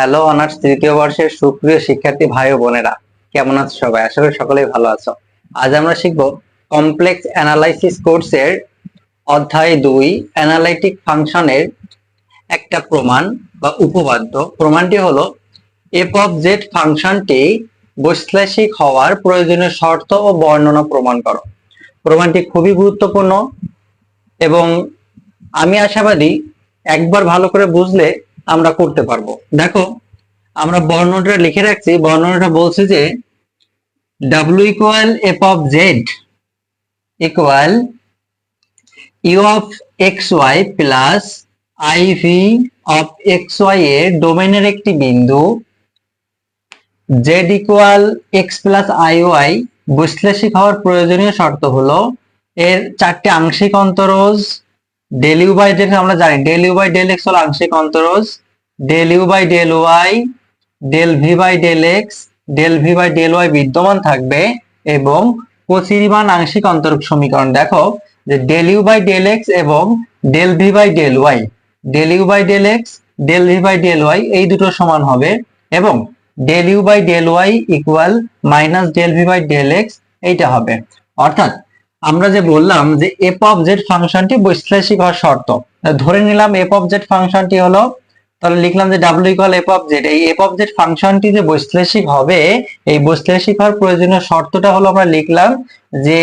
Hello honours তৃতীয় বর্ষের সুপ্রিয় শিক্ষার্থী ভাই ও বোনেরা, কেমন আছো সবাই? আশা করি সকলেই ভালো আছো। আজ আমরা শিখব কমপ্লেক্স অ্যানালাইসিস কোর্সের অধ্যায় দুই অ্যানালাইটিক ফাংশনের একটা প্রমাণ বা উপপাদ্য। প্রমাণটি হলো এফ অফ জেড ফাংশনটি বৈশ্লেষিক হওয়ার প্রয়োজনীয় শর্ত ও বর্ণনা প্রমাণ করো। প্রমাণটি খুবই গুরুত্বপূর্ণ এবং আমি আশাবাদী একবার ভালো করে বুঝলে আমরা করতে পারব। দেখো, আমরা বর্ণনাটা লিখে রাখছি, বর্ণনাটা বলছে যে W equal F of Z equal U of X Y plus I V of X Y এর ডোমেনের একটি বিন্দু Z equal X plus I Y বৈশ্লেষিক হওয়ার প্রয়োজনীয় শর্ত হলো, এর চারটি আংশিক অন্তরজ ডেল ইউ বাই ডেল আমরা জানি del U by del X হলো আংশিক অন্তরজ del U by del Y del V by del X del V by del Y বিদ্যমান থাকবে এবং কচিরিমান আংশিক অন্তরক সমীকরণ দেখো যে del U by del X এবং del V by del Y del U by del X del V by del Y এই দুটো সমান হবে এবং del U by del Y equal minus del V by del X এইটা হবে অর্থাৎ আমরা যে বললাম যে এফ অফ জেড ফাংশনটি বৈশ্লেষিক হওয়ার শর্ত। ধরে নিলাম এফ অফ জেড ফাংশনটি হলো, তাহলে লিখলাম যে W equal F of Z এই এফ অফ জেড ফাংশনটি যে বৈশ্লেষিক হবে, এই বৈশ্লেষিক হওয়ার প্রয়োজনীয় শর্তটা হলো আমরা লিখলাম যে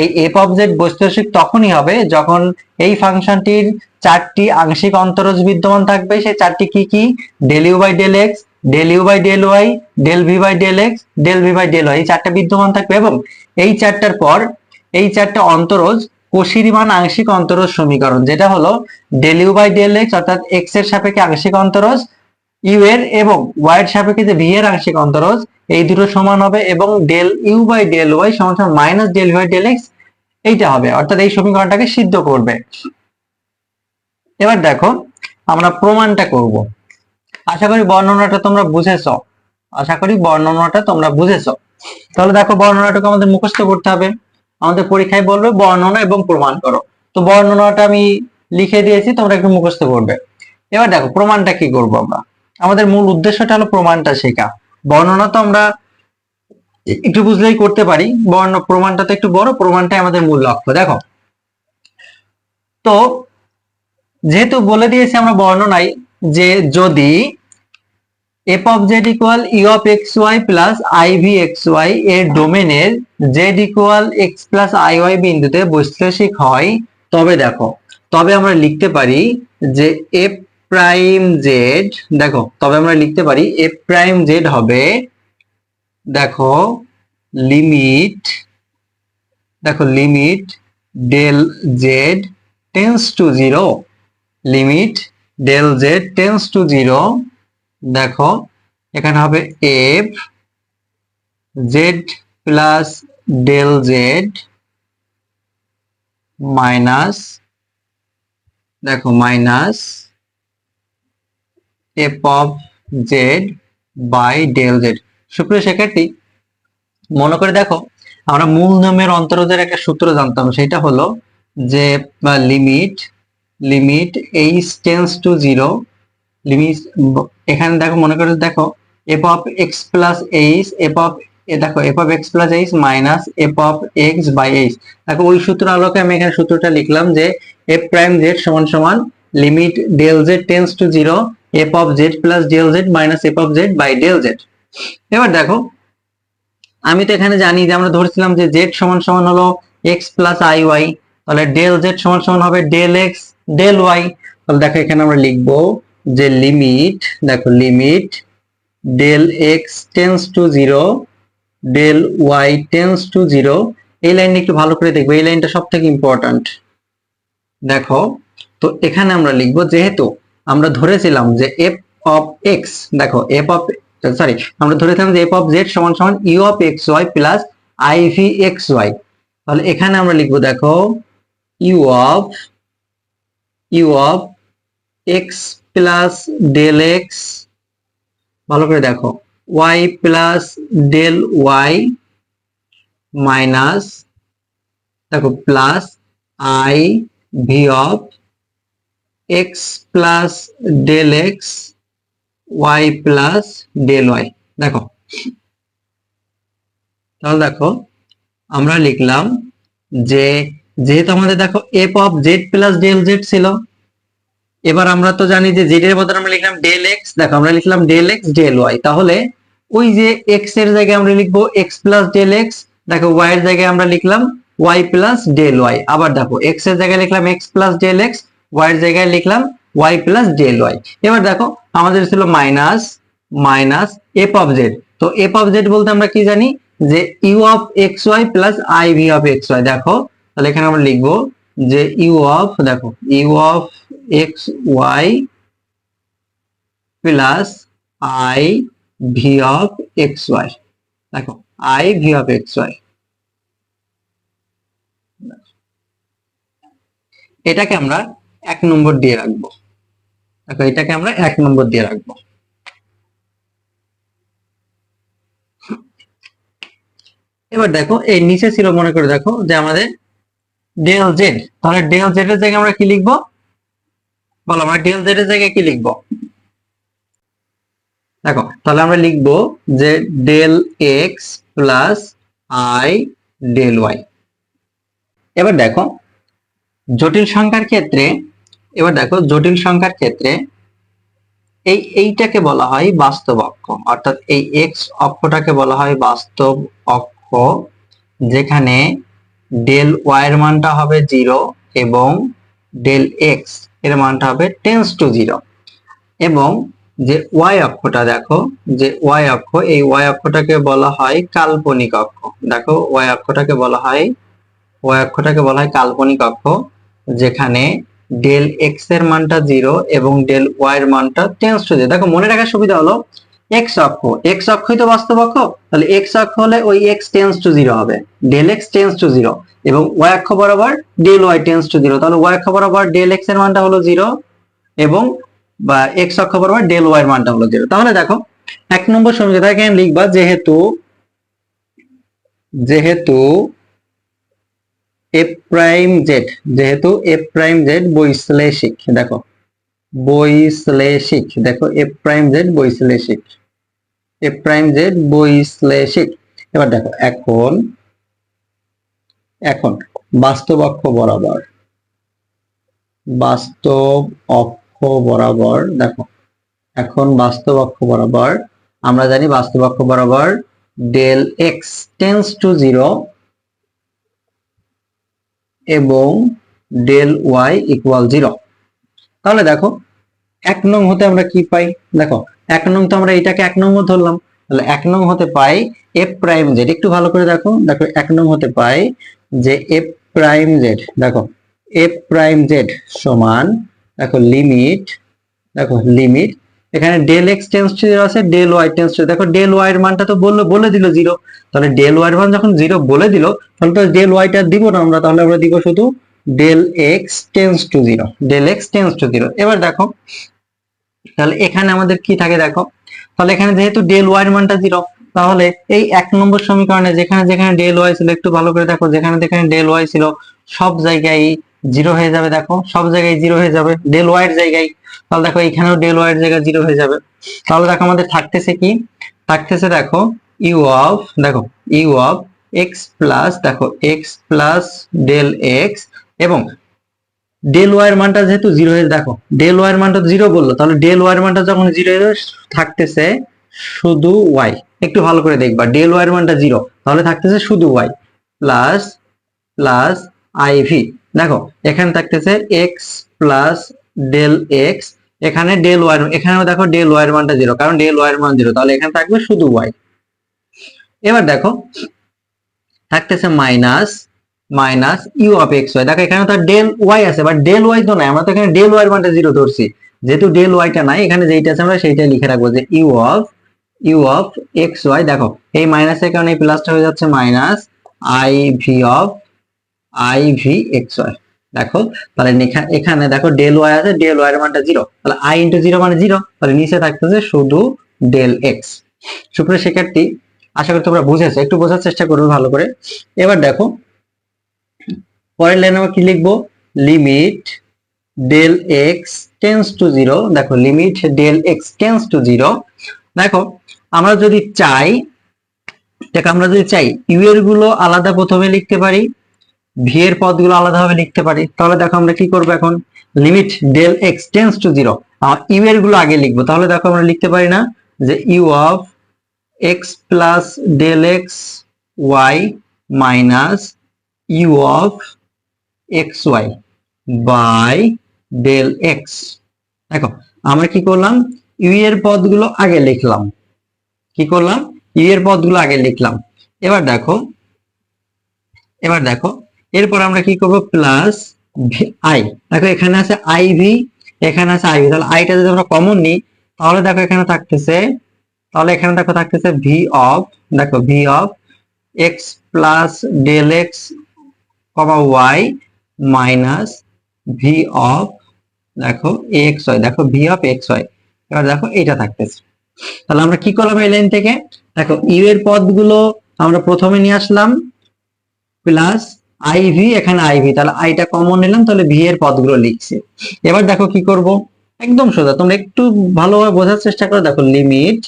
এই এফ অফ জেড বৈশ্লেষিক তখনই হবে যখন এই ফাংশনটির চারটি আংশিক অন্তরজ বিদ্যমান থাকবে। সেই চারটি কি কি? Del U by del X del U by del Y del V by del X del V by del Y এই চারটা বিদ্যমান থাকবে এবং এই চারটার পর এই চারটা অন্তরজ কোষিরিমান আংশিক অন্তরজ সমীকরণ, যেটা হলো del U by del X অর্থাৎ এক্সের সাপেক্ষে আংশিক অন্তরজ ইউ এর এবং ওয়াই এর সাপেক্ষে যে ভি এর আংশিক অন্তরজ, এই দুটো সমান হবে এবং del U by del Y সমান সমান minus del by del X এইটা হবে। অর্থাৎ এই সমীকরণটাকে সিদ্ধ করবে। এবার দেখো, আমরা প্রমাণটা করব। আশা করি বর্ণনাটা তোমরা বুঝেছ। আশা করি বর্ণনাটা তোমরা বুঝেছ। তাহলে দেখো বর্ণনাটাকে আমাদের মুখস্থ করতে হবে। আমাদের পরীক্ষায় বলবে বর্ণনা এবং প্রমাণ করো। তো বর্ণনাটা আমি লিখে দিয়েছি, তোমরা একটু মুখস্থ করবে। এবার দেখো, প্রমাণটা কি করব আমরা? আমাদের মূল উদ্দেশ্যটা হলো প্রমাণটা শেখা। বর্ণনা তো আমরা একটু বুঝলেই করতে পারি। বর্ণ প্রমাণটা তো একটু বড়, প্রমাণটাই আমাদের মূল লক্ষ্য। দেখো, তো যেহেতু বলে দিয়েছি আমরা বর্ণনায় যে যদি F of Z equal U of X Y plus I V X Y এর ডোমেনের Z equal X plus I Y বিন্দুতে বৈশ্লেষিক হয়। তবে দেখো, তবে আমরা লিখতে পারি যে এফ প্রাইম জেড দেখো, তবে আমরা লিখতে পারি এফ প্রাইম জেড হবে, দেখো লিমিট দেখো limit del Z tends to zero limit del Z tends to zero দেখো, এখানে হবে F Z plus del Z minus দেখো minus F of Z by del Z সুপ্রিয় শিক্ষার্থী, মনে করে দেখো, আমরা মূল নিয়মের অন্তরজের একটা সূত্র জানতাম, সেটা হলো যে limit limit H tends to zero limit এখানে দেখো, মনে করে দেখো F of X plus H F of দেখো F of X plus H minus F of X by H দেখো, ওই সূত্র আলোকে আমি এখানে সূত্রটা লিখলাম যে এফ প্রাইম জেড সমান সমান limit del Z tends to zero F of Z plus del Z minus F of Z by del Z এবার দেখো, আমি তো এখানে জানি যে আমরা ধরছিলাম যে জেড সমান সমান হলো এক্স প্লাস আই ওয়াই তাহলে ডেল জেড সমান সমান হবে ডেল এক্স ডেল ওয়াই তাহলে দেখো, এখানে আমরা লিখব যে লিমিট দেখো limit del X tends to zero del Y tends to zero এই লাইনটা একটু ভালো করে দেখব, এই লাইনটা সব থেকে ইম্পর্ট্যান্ট দেখো, তো এখানে আমরা লিখব যেহেতু আমরা ধরেছিলাম যে এফ অফ এক্স দেখো এফ অফ সরি আমরা ধরেছিলাম যে এফ অফ জেড সমান সমান U of X Y plus I V X Y তাহলে এখানে আমরা লিখব, দেখো U of U of X plus del X ভালো করে দেখো Y plus del Y minus দেখো plus I V of X plus del X Y plus del Y দেখো। তাহলে দেখো, আমরা লিখলাম যে, যেহেতু আমাদের দেখো F of Z plus del Z ছিল এবার আমরা তো জানি যে জেড এর বদলে আমরা লিখলাম ডেল এক্স দেখো আমরা লিখলাম ডেল এক্স ডেল ওয়াই তাহলে ওই যে এক্সের জায়গায় আমরা লিখব এক্স প্লাস ডেল এক্স দেখো ওয়াই এর জায়গায় আমরা লিখলাম ওয়াই প্লাস ডেল ওয়াই আবার দেখো এক্সের জায়গায় লিখলাম X plus del X Y এর জায়গায় লিখলাম ওয়াই প্লাস ডেল ওয়াই এবার দেখো আমাদের ছিল minus minus F of Z তো এফ অফ জেড বলতে আমরা কি জানি? যে U of X Y plus I V of X Y দেখো তাহলে এখানে আমরা লিখব যে ইউ অফ দেখো U of X Y plus I V of X Y দেখো I V of X Y এটাকে আমরা এক নম্বর দিয়ে রাখব। দেখো, এটাকে আমরা এক নম্বর দিয়ে রাখব। এবার দেখো, এই নিচে ছিল মনে করে দেখো যে আমাদের ডেল জেড তাহলে ডেল জেড এর জায়গায় আমরা কি লিখব? বলো, আমরা ডেল জেড এর জায়গায় কি লিখব? দেখো, তাহলে আমরা লিখব যে del X plus I del Y এবার দেখো, জটিল সংখ্যার ক্ষেত্রে, এবার দেখো, জটিল সংখ্যার ক্ষেত্রে এই এইটাকে বলা হয় বাস্তব অক্ষ। অর্থাৎ এই এক্স অক্ষটাকে বলা হয় বাস্তব অক্ষ, যেখানে ডেল ওয়াই এর মানটা হবে জিরো এবং ডেল এক্স এর মানটা হবে টেন্স টু জিরো এবং যে ওয়াই অক্ষটা দেখো, যে ওয়াই অক্ষ, এই ওয়াই অক্ষটাকে বলা হয় কাল্পনিক অক্ষ। দেখো ওয়াই অক্ষটাকে বলা হয় ওয়াই অক্ষটাকে বলা হয় কাল্পনিক অক্ষ, যেখানে ডেল এক্সের মানটা জিরো এবং ডেল ওয়াই এর মানটা টেন্স টু জিরো দেখো, মনে রাখার সুবিধা হলো এক্স অক্ষ এক্স অক্ষই তো বাস্তব অক্ষ, তাহলে এক্স অক্ষ হলে ওই এক্স টেন্স টু জিরো হবে del X tends to zero এবং ওয়াই অক্ষ বরাবর del Y tends to zero তাহলে ওয়াই অক্ষ বরাবর ডেল এক্সের মানটা হলো জিরো এবং বা এক্স অক্ষ বরাবর ডেল ওয়াই এর মানটা হলো জিরো তাহলে দেখো, এক নম্বর সমীকরণ এখানে লিখবা, যেহেতু যেহেতু এফ প্রাইম জেড যেহেতু এফ প্রাইম জেড বৈশ্লেষিক, দেখো বৈশ্লেষিক। দেখো এফ প্রাইম জেড বৈশ্লেষিক। এফ প্রাইম জেড বৈশ্লেষিক। এবার দেখো, এখন এখন, বাস্তব অক্ষ বরাবর। বাস্তব অক্ষ বরাবর, দেখো, এখন বাস্তব অক্ষ বরাবর, আমরা জানি বাস্তব অক্ষ বরাবর del X tends to zero এবং ডেল ওয়াই ইকুয়াল জিরো তাহলে দেখো, এক নং হতে আমরা কি পাই? দেখো, এক নং তো আমরা এটাকে এক নং ধরলাম। তাহলে এক নং হতে পাই এফ প্রাইম জেড একটু ভালো করে দেখো দেখো, এক নং হতে পাই যে এফ প্রাইম জেড দেখো এফ প্রাইম জেড সমান, দেখো লিমিট দেখো লিমিট এখানে del X tends to zero আছে ডেল ওয়াই টেন্স টু দেখো ডেল ওয়াই এর মানটা তো বলল, বলে দিল জিরো তাহলে ডেল ওয়াই এর মান যখন জিরো বলে দিল, তাহলে তো ডেল ওয়াইটা দিব না আমরা। তাহলে আমরা দিব শুধু del X tends to zero del X tends to zero এবার দেখো, তাহলে এখানে আমাদের কি থাকে দেখো? তাহলে এখানে যেহেতু ডেল ওয়াই মানটা জিরো তাহলে এই এক নম্বর সমীকরণে যেখানে যেখানে ডেল ওয়াই ছিল, একটু ভালো করে দেখো, যেখানে যেখানে ডেল ওয়াই ছিল, সব জায়গায় জিরো হয়ে যাবে দেখো, সব জায়গায় জিরো হয়ে যাবে ডেল ওয়াই এর জায়গায়। তাহলে দেখো, এখানেও ডেল ওয়াই এর জায়গায় জিরো হয়ে যাবে। তাহলে দেখো, আমাদের থাকতেছে কি? থাকতেছে দেখো ইউ অফ দেখো ইউ অফ এক্স প্লাস দেখো এক্স প্লাস ডেল এক্স এবং ডেল ওয়াই এর মানটা যেহেতু জিরো হয়ে দেখো ডেল ওয়াই মানটা জিরো বলল, তাহলে ডেল ওয়াই এর মানটা যখন জিরো থাকতেছে শুধু ওয়াই একটু ভালো করে দেখবা ডেল ওয়াই এর মানটা জিরো তাহলে থাকতেছে শুধু ওয়াই প্লাস প্লাস আইভি দেখো, এখানে থাকতেছে এক্স প্লাস ডেল এক্স এখানে ডেল ওয়াই এখানেও দেখো ডেল ওয়াই এর মানটা জিরো কারণ ডেল ওয়াই এর মান জিরো তাহলে এখানে থাকবে শুধু ওয়াই এবার দেখো, থাকতেছে minus minus U of X Y দেখো এখানে তো ডেল ওয়াই আছে বাট ডেল ওয়াই তো নাই। আমরা তো এখানে ডেল ওয়াই মানটা জিরো ধরছি। যেহেতু ডেল ওয়াইটা নাই, এখানে যেইটা আছে, আমরা সেইটাই লিখে রাখব যে U of U of X Y দেখো, এই মাইনাসের কারণে এই প্লাসটা হয়ে যাচ্ছে minus I V of I V X Y দেখো, তাহলে এখা- এখানে দেখো ডেল ওয়াই আছে ডেল ওয়াই এর মানটা জিরো তাহলে আই ইন্টু জিরো মানে জিরো তাহলে নিচে থাকতেছে শুধু ডেল এক্স সুপ্রিয় শিক্ষার্থী, আশা করি তোমরা বুঝেছ। একটু বোঝার চেষ্টা করবে ভালো করে। এবার দেখো পরের লাইনে আমরা কি লিখব? Limit del X tends to zero দেখো limit del X tends to zero দেখো, আমরা যদি চাই, দেখো, আমরা যদি চাই ইউ এরগুলো আলাদা প্রথমে লিখতে পারি ভি এর পদগুলো আলাদাভাবে লিখতে পারি, তাহলে দেখো আমরা কি করব এখন? Limit del X tends to zero U এরগুলো আগে লিখব, তাহলে দেখো আমরা লিখতে পারি না যে U of X plus del X Y minus U of X Y by del X দেখো, আমরা কি করলাম? ইউ এর পদগুলো আগে লিখলাম। কি করলাম? ইউ এর পদগুলো আগে লিখলাম। এবার দেখো এবার দেখো, এরপর আমরা কি করব? প্লাস আই দেখো, এখানে আছে আই ভি এখানে আছে আই ভি তাহলে আইটা যদি আমরা কমন নিই, তাহলে দেখো এখানে থাকতেছে, তাহলে এখানে দেখো থাকতেছে ভি অফ দেখো V of X plus del X comma Y minus V of দেখো এক্স ওয়াই দেখো ভি অফ এক্স ওয়াই এবার দেখো এটা থাকতেছে। তাহলে আমরা কি করলাম এই লাইন থেকে? দেখো ইউ এর পদগুলো আমরা প্রথমে নিয়ে আসলাম প্লাস আইভি এখানে আইভি তাহলে আইটা কমন নিলাম, তাহলে ভি এর পদগুলো লিখছি। এবার দেখো কি করব? একদম সোজা, তোমরা একটু ভালোভাবে বোঝার চেষ্টা করো। দেখো লিমিট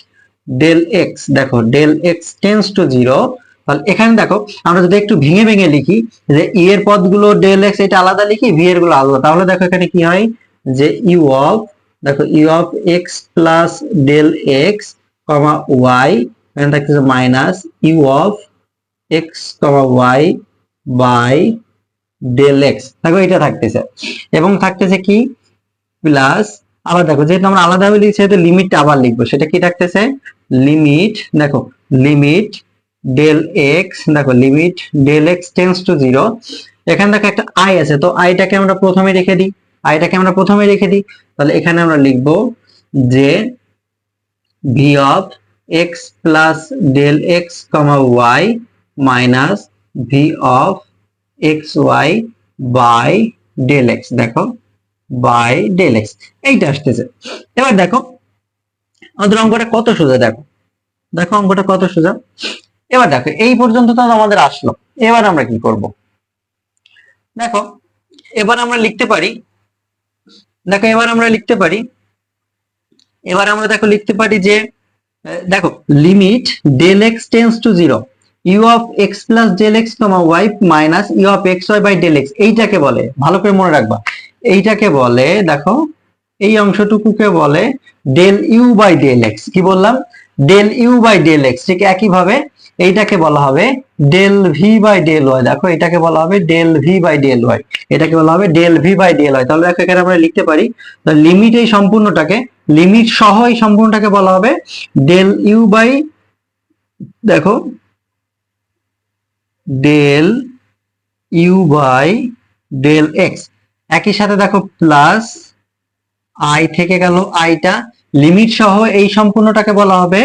ডেল এক্স দেখো del X tends to zero তাহলে এখানে দেখো, আমরা যদি একটু ভেঙে ভেঙে লিখি, যে ই এর পদগুলো ডেল এক্স এটা আলাদা লিখি ভি এরগুলো আলাদা। তাহলে দেখো এখানে কি হয়? যে ইউ অফ দেখো U of X plus del X comma Y এখানে থাকতেছে minus U of X comma Y by del X দেখো এটা থাকতেছে। এবং থাকতেছে কি? প্লাস আবার দেখো, যেহেতু আমরা আলাদাভাবে লিখছি, সেহেতু লিমিটটা আবার লিখব। সেটা কি থাকতেছে? লিমিট দেখো লিমিট ডেল এক্স দেখো limit del X tends to zero এখানে দেখো একটা আই আছে, তো আইটাকে আমরা প্রথমে রেখে দিই। আইটাকে আমরা প্রথমে রেখে দিই, তাহলে এখানে আমরা লিখব যে V of X plus del X comma Y minus V of X Y by del X দেখো বাই ডেল এক্স এইটা আসতেছে। এবার দেখো, আমাদের অঙ্কটা কত সোজা দেখো। দেখো অঙ্কটা কত সোজা। এবার দেখো, এই পর্যন্ত তো আমাদের আসলো। এবার আমরা কি করব? দেখো, এবার আমরা লিখতে পারি, দেখো, এবার আমরা লিখতে পারি, এবার আমরা দেখো লিখতে পারি যে, দেখো limit del X tends to zero U of X plus del X comma Y minus U of X Y by del X এইটাকে বলে, ভালো করে মনে রাখবা, এইটাকে বলে, দেখো, এই অংশটুকুকে বলে del U by del X কি বললাম? Del U by del X ঠিক একইভাবে এইটাকে বলা হবে del V by del Y দেখো, এটাকে বলা হবে del V by del Y এটাকে বলা হবে del V by del Y তাহলে দেখো, এখানে আমরা লিখতে পারি লিমিট এই সম্পূর্ণটাকে লিমিট সহ এই সম্পূর্ণটাকে বলা হবে ডেল ইউ বাই দেখো del U by del X একই সাথে দেখো প্লাস আই থেকে গেল আইটা লিমিট সহ এই সম্পূর্ণটাকে বলা হবে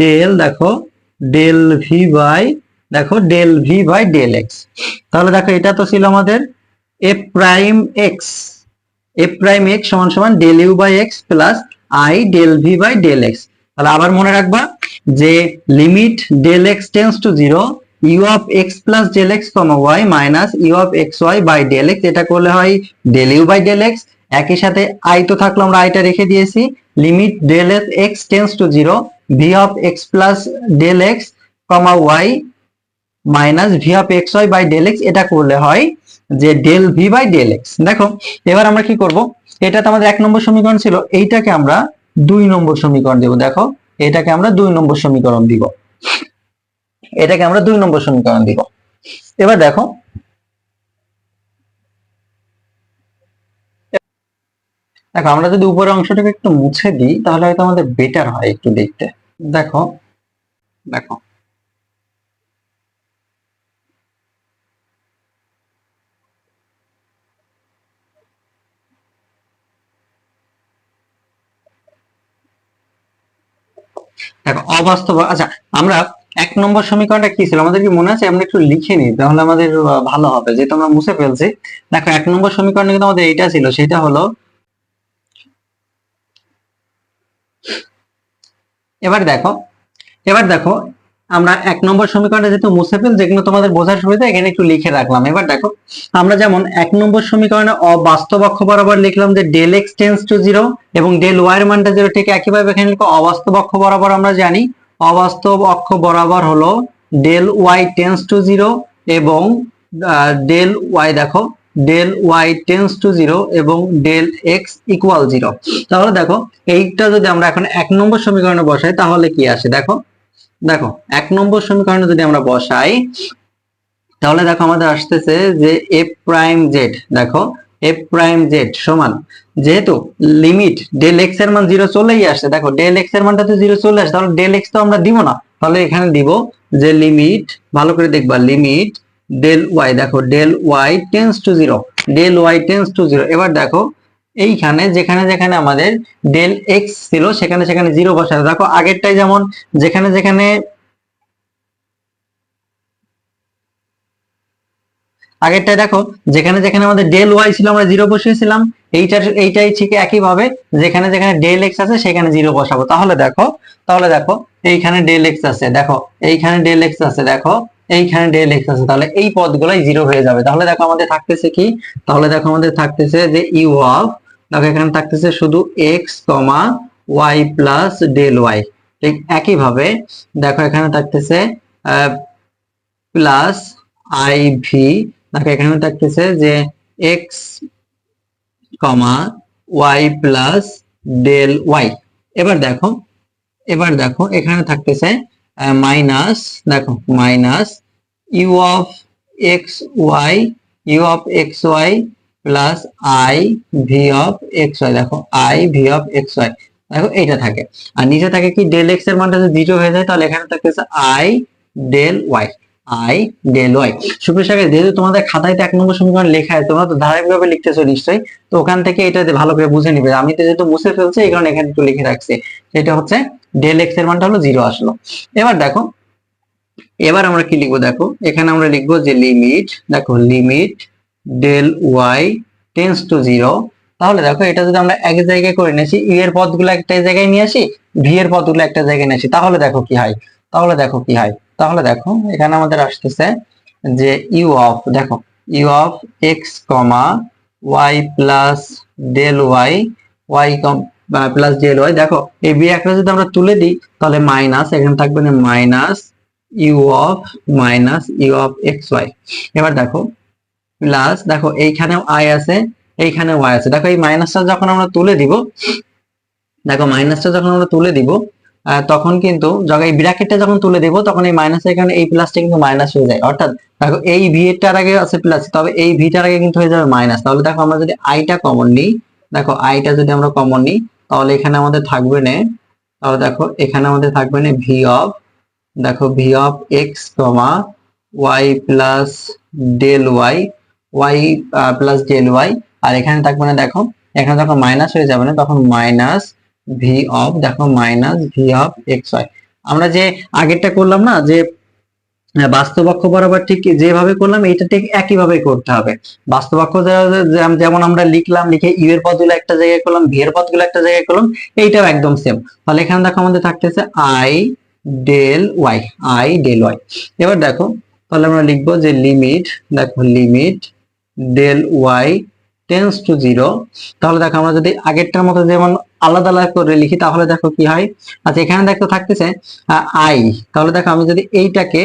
ডেল দেখো ডেল ভি বাই দেখো del V by del X তাহলে দেখো এটা তো ছিল আমাদের A prime X A prime X সমান সমান del U by X plus I del V by del X তাহলে আবার মনে রাখবা যে limit del X tends to zero U of X plus del X comma Y minus U of X Y by del X এটা করলে হয় del U by del x একই সাথে আই তো থাকল, আমরা আইটা রেখে দিয়েছি। Limit del x tends to zero v of x plus del x comma y minus v of x y by del x এটা করলে হয় যে del v by del x দেখো, এবার আমরা কি করব? এটা তো আমাদের এক নম্বর সমীকরণ ছিল, এইটাকে আমরা দুই নম্বর সমীকরণ দেব। দেখো, এটাকে আমরা দুই নম্বর সমীকরণ দিব। এটাকে আমরা দুই নম্বর সমীকরণ দিব। এবার দেখো দেখো, আমরা যদি উপরের অংশটাকে একটু মুছে দিই, তাহলে হয়তো আমাদের বেটার হয় একটু দেখতে। দেখো দেখো। দেখো, অবাস্তব আচ্ছা আমরা এক নম্বর সমীকরণটা কি ছিল? আমাদের কি মনে আছে? আমরা একটু লিখে নিই, তাহলে আমাদের ভালো হবে, যেহেতু আমরা মুছে ফেলছি। দেখো, এক নম্বর সমীকরণে কিন্তু আমাদের এইটা ছিল, সেটা হলো এবার দেখো এবার দেখো, আমরা এক নম্বর সমীকরণে যেহেতু মুছে ফেল যেগুলো তোমাদের বোঝার সুবিধা, এখানে একটু লিখে রাখলাম। এবার দেখো, আমরা যেমন এক নম্বর সমীকরণে অবাস্তব অক্ষ বরাবর লিখলাম যে del x tends to zero এবং ডেল ওয়াই এর মানটা জিরো ঠিক একইভাবে এখানে লিখো, অবাস্তব অক্ষ বরাবর আমরা জানি, অবাস্তব অক্ষ বরাবর হলো del y tends to zero এবং ডেল ওয়াই দেখো del y tends to zero এবং ডেল এক্স ইকুয়াল জিরো তাহলে দেখো, এইটা যদি আমরা এখন এক নম্বর সমীকরণে বসাই, তাহলে কি আসে? দেখো দেখো, এক নম্বর সমীকরণে যদি আমরা বসাই, তাহলে দেখো আমাদের আসতেছে যে এফ প্রাইম জেড দেখো এফ প্রাইম জেড সমান, যেহেতু লিমিট ডেল এক্সের মান জিরো চলেই আসছে দেখো ডেল এক্সের মানটা তো জিরো চলে আসে, তাহলে ডেল এক্স তো আমরা দিব না। তাহলে এখানে দিব যে লিমিট ভালো করে দেখবা লিমিট ডেল ওয়াই দেখো del y tends to zero del y tends to zero এবার দেখো, এইখানে, যেখানে যেখানে আমাদের ডেল এক্স ছিল, সেখানে সেখানে জিরো বসাতে। দেখো, আগেরটাই যেমন, যেখানে যেখানে আগেরটাই দেখো, যেখানে যেখানে আমাদের ডেল ওয়াই ছিল, আমরা জিরো বসিয়েছিলাম, এইটা, এইটাই ঠিক একই ভাবে যেখানে যেখানে ডেল এক্স আছে, সেখানে জিরো বসাবো। তাহলে দেখো তাহলে দেখো, এইখানে ডেল এক্স আছে, দেখো, এইখানে ডেল এক্স আছে, দেখো এইখানে ডেল এক্স আছে তাহলে এই পদগুলাই জিরো হয়ে যাবে। তাহলে দেখো আমাদের থাকতেছে কি? তাহলে দেখো আমাদের থাকতেছে যে ইউ অফ দেখো এখানে থাকতেছে শুধু x comma y plus del y ঠিক একইভাবে দেখো এখানে থাকতেছে প্লাস আই ভি দেখো এখানে থাকতেছে যে x comma y plus del y এবার দেখো এবার দেখো এখানে থাকতেছে মাইনাস দেখো minus u of x y u of x y plus i v of x y দেখো i v of x y দেখো, এইটা থাকে। আর নিচে থাকে কি ডেল এক্সের মানটা যদি জিরো হয়ে যায়, তাহলে এখানে থাকতেছে i del y i del y সুপ্রিয় সাথে, যেহেতু তোমাদের খাতায় তো এক নম্বর সমীকরণ লেখা আছে, তোমরা তো ধারাবাহিকভাবে লিখতেছো নিশ্চয়ই, তো ওখান থেকে এটা ভালো করে বুঝে নিবে। আমি তো যেহেতু মুছে ফেলছি, এই কারণে এখানে একটু লিখে রাখছি। সেটা হচ্ছে ডেল এক্সের মানটা হলো জিরো আসলো। এবার দেখো, এবার আমরা কি লিখব দেখো? এখানে আমরা লিখব যে লিমিট দেখো limit del y tends to zero তাহলে দেখো, এটা যদি আমরা এক জায়গায় করে নিয়েছি ইউ এর পদগুলো একটা জায়গায় নিয়ে আসি ভি এর পদগুলো একটা জায়গায় নিয়ে আসি, তাহলে দেখো কি হয়? তাহলে দেখো কি হয়? তাহলে দেখো, এখানে আমাদের আসতেছে যে ইউ অফ দেখো u of x comma y plus del y y plus del y দেখো, এই বি একটা যদি আমরা তুলে দিই, তাহলে মাইনাস এখানে থাকবে না minus u of minus u of x y এবার দেখো প্লাস দেখো, এইখানেও আই আছে এইখানে ওয়াই আছে। দেখো, এই মাইনাসটা যখন আমরা তুলে দিব, দেখো মাইনাসটা যখন আমরা তুলে দিব তখন কিন্তু, যখন এই ব্র্যাকেটটা যখন তুলে দেব, তখন এই মাইনাস এখানে এই প্লাসটা কিন্তু মাইনাস হয়ে যায়। অর্থাৎ, দেখো, এই ভি এরটার আগে আছে প্লাস তবে এই ভিটার আগে কিন্তু হয়ে যাবে মাইনাস তাহলে দেখো, আমরা যদি আইটা কমন নিই, দেখো আইটা যদি আমরা কমন নিই তাহলে এখানে আমাদের থাকবে না, তাহলে দেখো এখানে আমাদের থাকবে না ভি অফ দেখো v of x comma y plus del y y plus del y আর এখানে থাকবে না দেখো, এখানে যখন মাইনাস হয়ে যাবে না, তখন মাইনাস ভি অফ দেখো minus v of x y আমরা যে আগেরটা করলাম না, যে বাস্তব অক্ষ বরাবর ঠিক যেভাবে করলাম এটা ঠিক একইভাবে করতে হবে। বাস্তব অক্ষ যেমন আমরা লিখলাম, লিখে ইউ এর পদগুলো একটা জায়গায় করলাম ভি এর পদগুলো একটা জায়গায় করলাম, এইটাও একদম সেম তাহলে এখানে দেখো আমাদের থাকতেছে i del y i del y এবার দেখো, তাহলে আমরা লিখব যে লিমিট দেখো limit del y tends to zero তাহলে দেখো আমরা যদি আগেরটার মতো যেমন আলাদা আলাদা করে লিখি, তাহলে দেখো কি হয়? আচ্ছা এখানে দেখো থাকতেছে আই তাহলে দেখো আমি যদি এইটাকে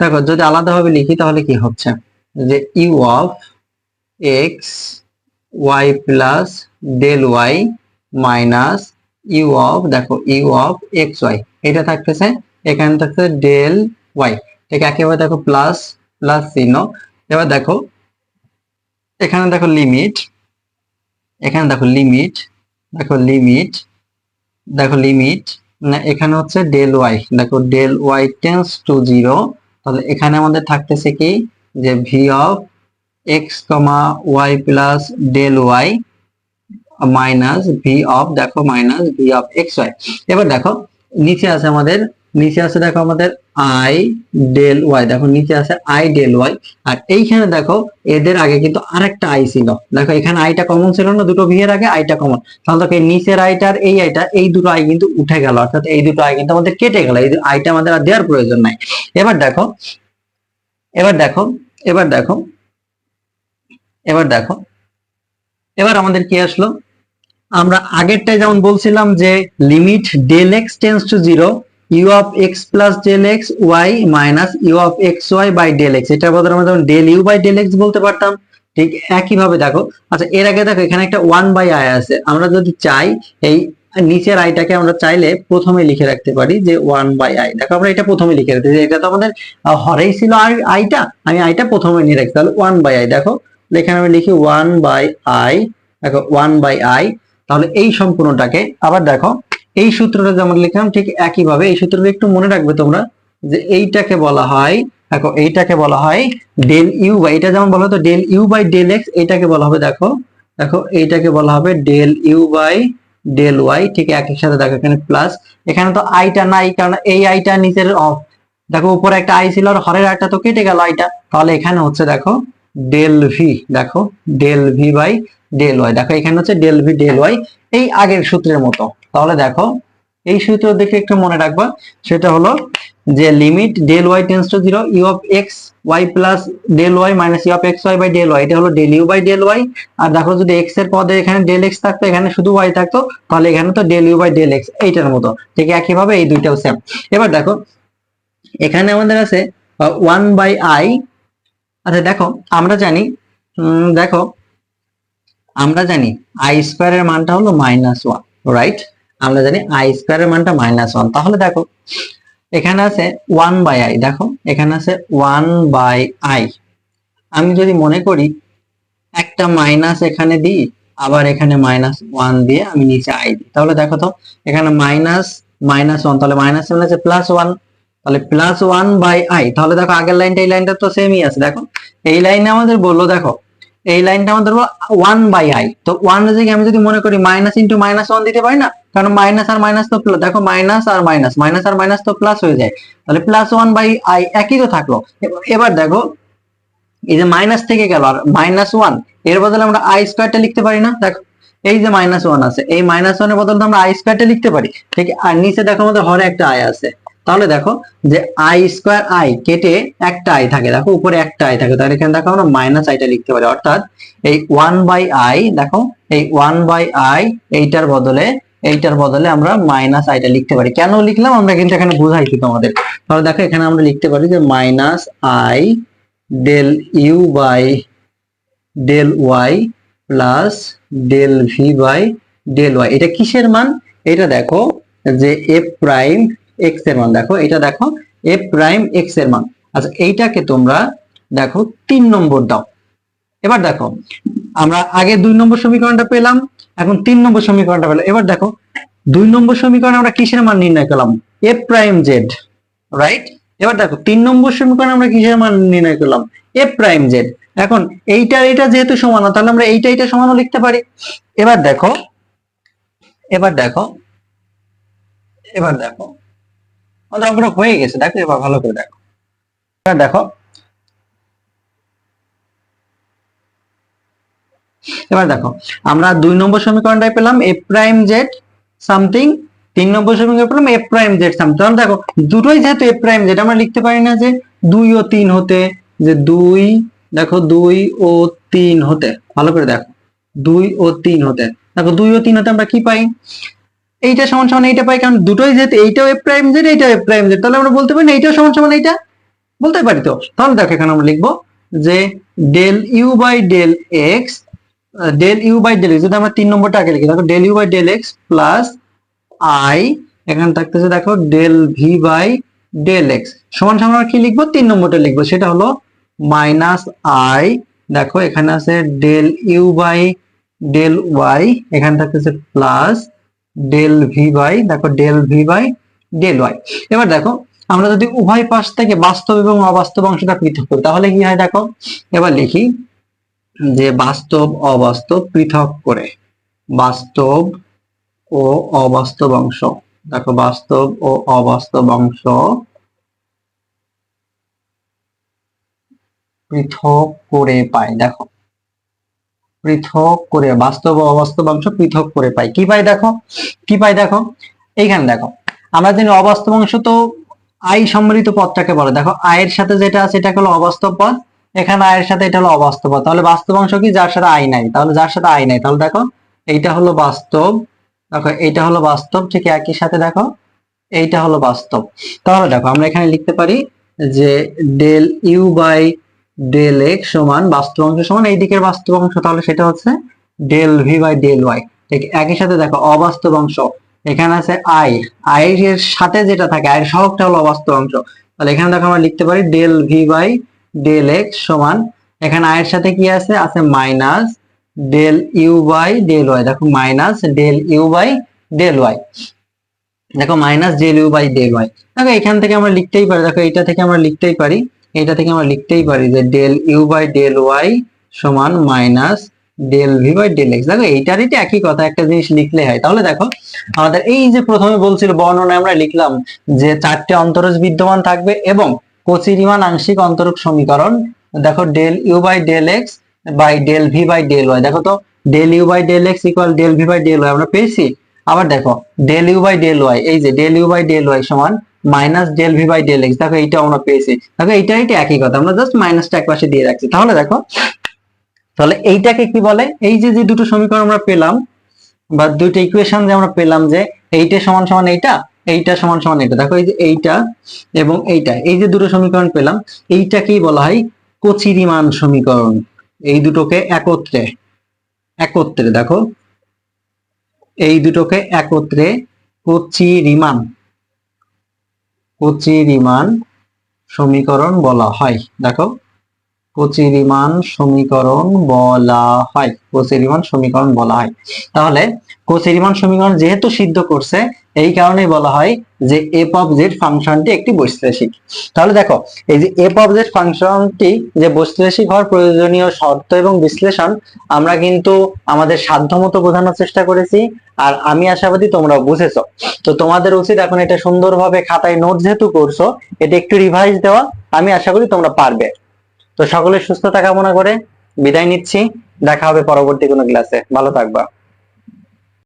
দেখো, যদি আলাদাভাবে লিখি তাহলে কি হচ্ছে? যে u of x y plus del y minus u of দেখো ইউ অফ এক্স ওয়াই এটা থাকতেছে, এখানে থাকতেছে ডেল ওয়াই ঠিক একেবারে দেখো প্লাস প্লাস চিহ্ন। এবার দেখো, এখানে দেখো লিমিট এখানে দেখো লিমিট দেখো লিমিট দেখো লিমিট না, এখানে হচ্ছে ডেল ওয়াই দেখো del y tends to zero তাহলে এখানে আমাদের থাকতেছে কি? যে v of x comma y plus del y minus v of দেখো minus v of x y এবার দেখো, নিচে আছে আমাদের নিচে আছে দেখো আমাদের আই ডেল ওয়াই দেখো নিচে আছে আই ডেল ওয়াই আর এইখানে দেখো এদের আগে কিন্তু আরেকটা আই ছিল। দেখো এখানে আইটা কমন ছিল না, দুটো ভি আগে আইটা কমন তাহলে দেখো এই নিচের আইটার এই আইটা এই দুটো আই কিন্তু উঠে গেল, অর্থাৎ এই দুটো আই কিন্তু আমাদের কেটে গেল, এই আইটা আমাদের আর দেওয়ার প্রয়োজন নাই। এবার দেখো এবার দেখো এবার দেখো এবার দেখো, এবার আমাদের কি আসলো? আমরা আগেরটাই যেমন বলছিলাম যে limit del x tends to zero u of x plus del x y minus u of x y by del x এটার বদলে আমরা যেমন del u by del x বলতে পারতাম, ঠিক একই ভাবে দেখো। আচ্ছা এর আগে দেখো, এখানে একটা ওয়ান বাই আই আছে। আমরা যদি চাই, এই নিচের আইটাকে আমরা চাইলে প্রথমে লিখে রাখতে পারি যে ওয়ান বাই আই দেখো, আমরা এটা প্রথমে লিখে রাখতে। এটা তো আমাদের হরেই ছিল আর আইটা আমি আইটা প্রথমে নিয়ে রাখতে তাহলে ওয়ান বাই আই দেখো। এখানে আমি লিখি ওয়ান বাই আই দেখো ওয়ান বাই আই তাহলে এই সম্পূর্ণটাকে আবার দেখো এই সূত্রটা যেমন লিখলাম, ঠিক একইভাবে এই সূত্রটা একটু মনে রাখবে তোমরা যে এইটাকে বলা হয়, দেখো, এইটাকে বলা হয় ডেল ইউ বাই, এটা যেমন বলা হতো del u by del x, এইটাকে বলা হবে, দেখো দেখো, এইটাকে বলা হবে del u by del y, ঠিক একই সাথে, দেখো, এখানে প্লাস এখানে তো আইটা নাই, কারণ এই আইটা নিচের অফ। দেখো, উপরে একটা আই ছিল, আর হরের আইটা তো কেটে গেল আইটা তাহলে এখানে হচ্ছে, দেখো, ডেল ভি দেখো, del v by del y, দেখো, এখানে হচ্ছে ডেল ভি ডেল ওয়াই, এই আগের সূত্রের মতো। তাহলে দেখো, এই সূত্র দেখে একটু মনে রাখবা, সেটা হলো যে limit del y tends to zero u of x y plus del y minus u of x y by del y এটা হলো del u by del y আর দেখো যদি এক্সের পদে এখানে ডেল এক্স থাকতো, এখানে শুধু ওয়াই থাকতো, তাহলে এখানে তো del u by del x এইটার মতো, ঠিক একইভাবে এই দুইটাও সেম এবার দেখো, এখানে আমাদের আছে ওয়ান বাই আই আচ্ছা দেখো, আমরা জানি দেখো, আমরা জানি আই স্কোয়ারের মানটা হলো মাইনাস ওয়ান রাইট আমরা জানি আই স্কোয়ারের মানটা মাইনাস ওয়ান তাহলে দেখো, এখানে আছে ওয়ান বাই আই দেখো, এখানে আছে ওয়ান বাই আই আমি যদি মনে করি, একটা মাইনাস এখানে দিই, আবার এখানে মাইনাস ওয়ান দিয়ে আমি নিচে আই দিই। তাহলে দেখো তো, এখানে মাইনাস মাইনাস ওয়ান তাহলে মাইনাস সেভেন আছে প্লাস ওয়ান তাহলে প্লাস ওয়ান বাই আই তাহলে দেখো আগের লাইনটা এই লাইনটা তো সেমই আছে। দেখো, এই লাইনে আমাদের বলল, দেখো এই লাইনটা আমাদের ওয়ান বাই আই তো ওয়ান জায়গায় আমি যদি মনে করি মাইনাস ইন্টু মাইনাস ওয়ান দিতে পারি না, কারণ মাইনাস আর মাইনাস তো দেখো মাইনাস আর মাইনাস মাইনাস আর মাইনাস তো প্লাস হয়ে যায়। তাহলে প্লাস ওয়ান বাই আই একই তো থাকল। এবার- দেখো, এই যে মাইনাস থেকে গেল, আর মাইনাস ওয়ানের বদলে আমরা আই স্কোয়ারটা লিখতে পারি না, দেখো, এই যে মাইনাস ওয়ান আছে, এই মাইনাস ওয়ানের বদলে তো আমরা আই স্কোয়ারটা লিখতে পারি। ঠিক, আর নিচে দেখো আমাদের হরে একটা আই আছে। তাহলে দেখো যে আই স্কোয়ার আই কেটে একটা আই থাকে, দেখো উপরে একটা আই থাকে, তাহলে এখানে দেখো আমরা মাইনাস আইটা লিখতে পারি, অর্থাৎ এই ওয়ান বাই আই দেখো এই ওয়ান বাই আই এইটার বদলে এইটার বদলে আমরা মাইনাস আইটা লিখতে পারি। কেন লিখলাম? আমরা কিন্তু এখানে বুঝাইছি তোমাদের। তাহলে দেখো এখানে আমরা লিখতে পারি যে minus i del u by del y plus del v by del y এটা কিসের মান? এটা দেখো যে এফ প্রাইম এক্সের মান। দেখো, এটা দেখো এফ প্রাইম এক্সের মান। আচ্ছা এইটাকে তোমরা দেখো, তিন নম্বর দাও। এবার দেখো, আমরা আগে দুই নম্বর সমীকরণটা পেলাম, এখন তিন নম্বর সমীকরণটা পেলাম। এবার দেখো, দুই নম্বর সমীকরণে আমরা কিসের মান নির্ণয় করলাম? এফ প্রাইম জেড রাইট এবার দেখো, তিন নম্বর সমীকরণে আমরা কিসের মান নির্ণয় করলাম? এফ প্রাইম জেড এখন এইটা এটা যেহেতু সমান, তাহলে আমরা এইটা এইটা সমানও লিখতে পারি। এবার দেখো এবার দেখো এবার দেখো আমাদের অঙ্কটা হয়ে গেছে, দেখো এবার ভালো করে দেখো। দেখো। এবার দেখো, আমরা দুই নম্বর সমীকরণটাই পেলাম এফ প্রাইম জেড সামথিং তিন নম্বর সমীকরণ পেলাম এফ প্রাইম জেড সামথিং তাহলে দেখো, দুটোই যেহেতু এফ প্রাইম জেড আমরা লিখতে পারি না যে দুই ও তিন হতে, যে দুই, দেখো দুই ও তিন হতে, ভালো করে দেখো। দুই ও তিন হতে, দেখো দুই ও তিন হতে আমরা কি পাই? এইটা সমান সমান এইটা পাই, কারণ দুটোই যেহেতু এইটাও এফ প্রাইম জেড এইটাও এফ প্রাইম জেড তাহলে আমরা বলতে পারি না এইটাও সমান সমান এইটা? বলতে পারি তো। তাহলে দেখো এখানে আমরা লিখব যে del u by del x del u by del x যদি আমরা তিন নম্বরটা আগে লিখি, দেখো del u by del x plus i এখানে থাকতেছে দেখো del v by del x সমান সমান আমরা কি লিখব? তিন নম্বরটা লিখব, সেটা হলো মাইনাস আই দেখো এখানে আছে del u by del y এখানে থাকতেছে প্লাস ডেল ভি বাই দেখো del v by del y এবার দেখো, আমরা যদি উভয় পাশ থেকে বাস্তব এবং অবাস্তব অংশটা পৃথক করি, তাহলে কি হয় দেখো? এবার লিখি যে বাস্তব, অবাস্তব পৃথক করে। বাস্তব ও অবাস্তব অংশ। দেখো, বাস্তব ও অবাস্তব অংশ পৃথক করে পাই। দেখো পৃথক করে, বাস্তব অবাস্তব অংশ পৃথক করে পাই। কি পাই দেখো? কি পাই দেখো? এইখানে দেখো। আমরা জানি অবাস্তব অংশ তো আই সম্মিলিত পদটাকে বলে। দেখো, আয়ের সাথে যেটা আছে এটা হলো অবাস্তব পদ, এখানে আয়ের সাথে এটা হলো অবাস্তব পদ। তাহলে বাস্তব অংশ কি? যার সাথে আই নাই। তাহলে যার সাথে আই নাই? তাহলে দেখো, এইটা হলো বাস্তব। দেখো, এইটা হলো বাস্তব। ঠিক একই সাথে দেখো, এইটা হলো বাস্তব। তাহলে দেখো, আমরা এখানে লিখতে পারি যে del u by del x সমান বাস্তব অংশ সমান এই দিকের বাস্তব অংশ, তাহলে সেটা হচ্ছে del v by del y একই সাথে দেখো, অবাস্তব অংশ। এখানে আছে আই আই এর সাথে যেটা থাকে আয়ের সহগটা হলো অবাস্তব অংশ। তাহলে এখানে দেখো আমরা লিখতে পারি del v by del x সমান, এখানে আয়ের সাথে কি আছে? আছে minus del u by del y দেখো minus del u by del y দেখো minus del u by del y দেখো এখান থেকে আমরা লিখতেই পারি, দেখো এইটা থেকে আমরা লিখতেই পারি এটা থেকে আমরা লিখতেই পারি যে del u by del y সমান minus del v by del x দেখো, এইটারই তো একই কথা, একটা জিনিস লিখলে হয়। তাহলে দেখো, আমাদের এই যে প্রথমে বলছিল বর্ণনায় আমরা লিখলাম যে চারটে অন্তরজ বিদ্যমান থাকবে এবং কোচিরিমান আংশিক অন্তরক সমীকরণ, দেখো del u by del x by del v by del y দেখো তো del u by del x equal del v by del y আমরা পেয়েছি। আবার দেখো del u by del y এই যে del u by del y সমান minus del v by del x দেখো এইটা আমরা পেয়েছি। দেখো এইটা এটা একই কথা। আমরা জাস্ট মাইনাসটা এক পাশে দিয়ে রাখছি। তাহলে দেখো, তাহলে এইটাকে কি বলে? এই যে যে দুটো সমীকরণ আমরা পেলাম, বা দুটো ইকুয়েশন যে আমরা পেলাম যে এইটা সমান সমান এইটা এইটা সমান সমান এইটা। দেখো এই যে এইটা এবং এইটা। এই যে দুটো সমীকরণ পেলাম, এইটাকেই বলা হয় কোচিরিমান সমীকরণ। এই দুটোকে একত্রে একত্রে, দেখো। এই দুটোকে একত্রে কোচিরিমান কোচিরিমান সমীকরণ বলা হয়। দেখো কোচিরিমান সমীকরণ বলা হয়। কচিরিমান সমীকরণ বলা হয়। তাহলে কচিরিমান সমীকরণ যেহেতু সিদ্ধ করছে এই কারণেই বলা হয় যে এফ অফ জেড ফাংশনটি একটি বৈশ্লেষিক। তাহলে দেখো, এই যে এফ অফ জেড ফাংশনটি যে বৈশ্লেষিক হওয়ার প্রয়োজনীয় শর্ত এবং বিশ্লেষণ, আমরা কিন্তু আমাদের সাধ্যমতো বোঝানোর চেষ্টা করেছি আর আমি আশাবাদী তোমরা বুঝেছ। তো তোমাদের উচিত এখন এটা সুন্দরভাবে খাতায় নোট যেহেতু করছ, এটা একটু রিভাইজ দেওয়া, আমি আশা করি তোমরা পারবে। তো সকলের সুস্থতা কামনা করে বিদায় নিচ্ছি, দেখা হবে পরবর্তী কোনো ক্লাসে। ভালো থাকবা।